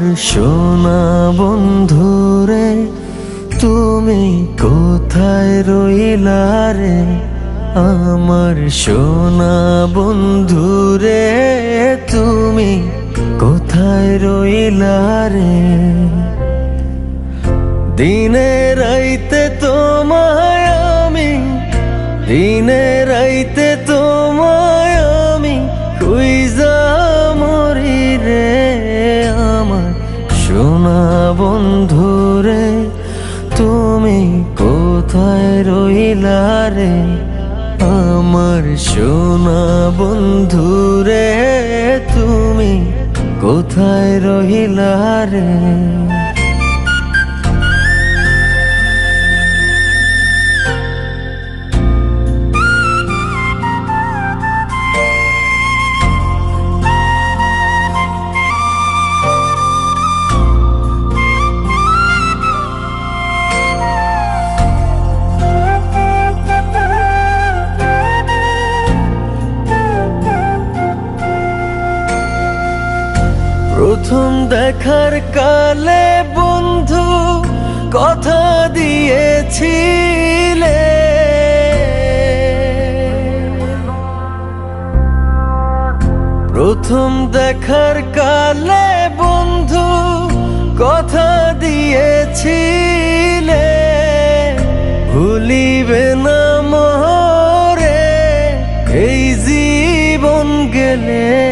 সোনা বন্ধুরে তুমি কোথায় রইলা রে? আমার সোনা বন্ধুরে তুমি কোথায় রইলা রে? দিনে রাইতে তোমায় আমি, দিনে রাইতে বন্ধুরে তুমি কোথায় রহিলা রে? প্রথম দেখার কালে বন্ধু কথা দিয়েছিলে। প্রথম দেখার কালে বন্ধু কথা দিয়েছিলে। ভুলিবে না মরে এই জীবন গেলে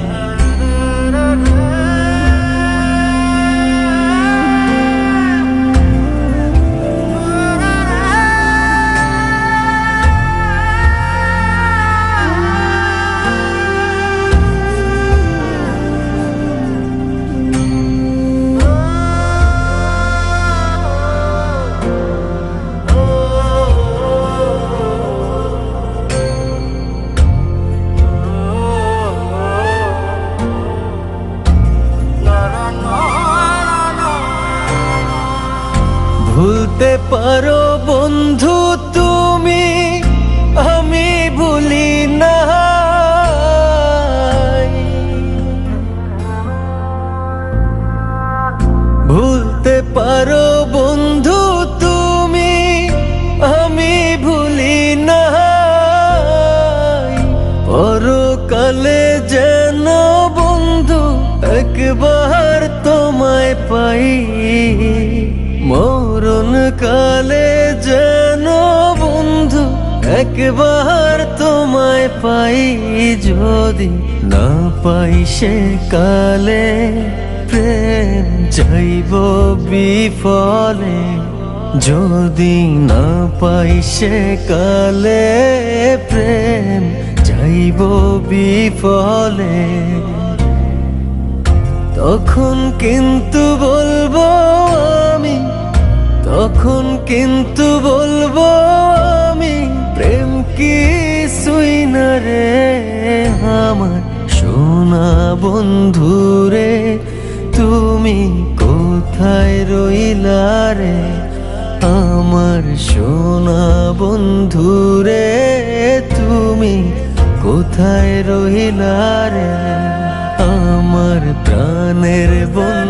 পারো বন্ধু তুমি, আমি ভুলি না ভুলতে পারো বন্ধু তুমি, আমি ভুলি না পরকালে যেন বন্ধু একবার তোমায় পাই। মরণ কালে যেন বন্ধু একবার তোমায় পাই যদি না পাই সে কালে প্রেম যাইব বিফলে। যদি না পাই সে কালে প্রেম যাইব বিফলে। তখন কিন্তু বলব তখন কিন্তু বলব আমি, প্রেম কি সুই না রে আমার? সোনা বন্ধুরে তুমি কোথায় রইলা রে? আমার সোনা বন্ধুরে তুমি কোথায় রইলা রে? আমার প্রাণের বন্ধুরে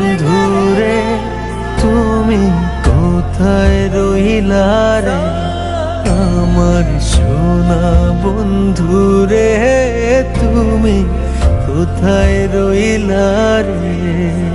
কোথায় রহিলা আমার সোনা বন্ধু রে তুমি কোথায় রইলা রে?